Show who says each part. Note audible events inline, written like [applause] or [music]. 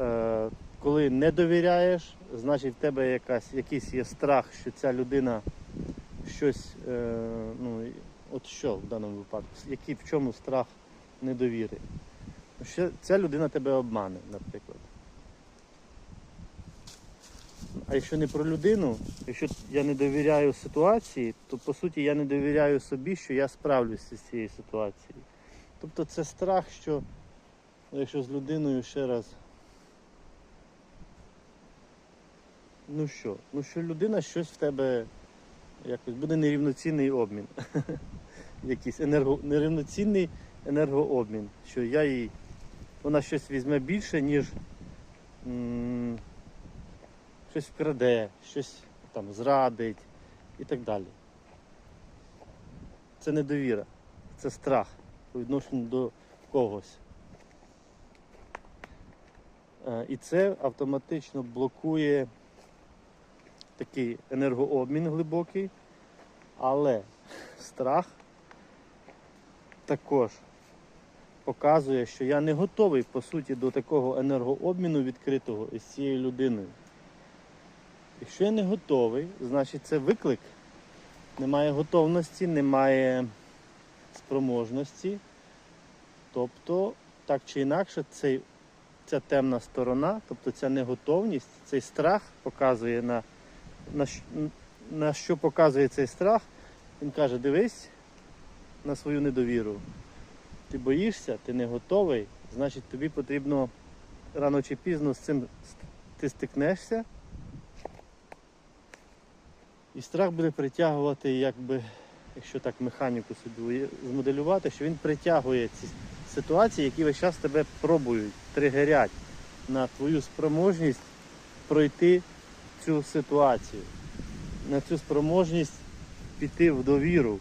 Speaker 1: Е, коли не довіряєш, значить в тебе якась, якийсь є страх, що ця людина щось, е, ну, от що в даному випадку, який в чому страх недовіри. Що ця людина тебе обмане, наприклад. А якщо не про людину, якщо я не довіряю ситуації, то по суті я не довіряю собі, що я справлюся з цією ситуацією. Тобто це страх, що ну, якщо з людиною ще раз. Ну що? Ну що людина щось в тебе якось буде нерівноцінний обмін. [laughs] Якийсь енерго... нерівноцінний енергообмін. Що я їй. Вона щось візьме більше, ніж м, щось вкраде, щось там зрадить і так далі. Це недовіра, це страх по відношенню до когось. Е, І це автоматично блокує такий енергообмін глибокий, але страх також показує, що я не готовий по суті до такого енергообміну відкритого із цією людиною. Якщо я не готовий, значить це виклик. Немає готовності, немає спроможності. Тобто, так чи інакше, цей, ця темна сторона, тобто ця неготовність, цей страх показує на, на, щ- на що показує цей страх. Він каже, дивись на свою недовіру. Ти боїшся, ти не готовий, значить тобі потрібно рано чи пізно з цим ти стикнешся. І страх буде притягувати, якби, якщо так механіку собі змоделювати, що він притягує ці ситуації, які весь час тебе пробують, тригерять на твою спроможність пройти цю ситуацію, на цю спроможність піти в довіру,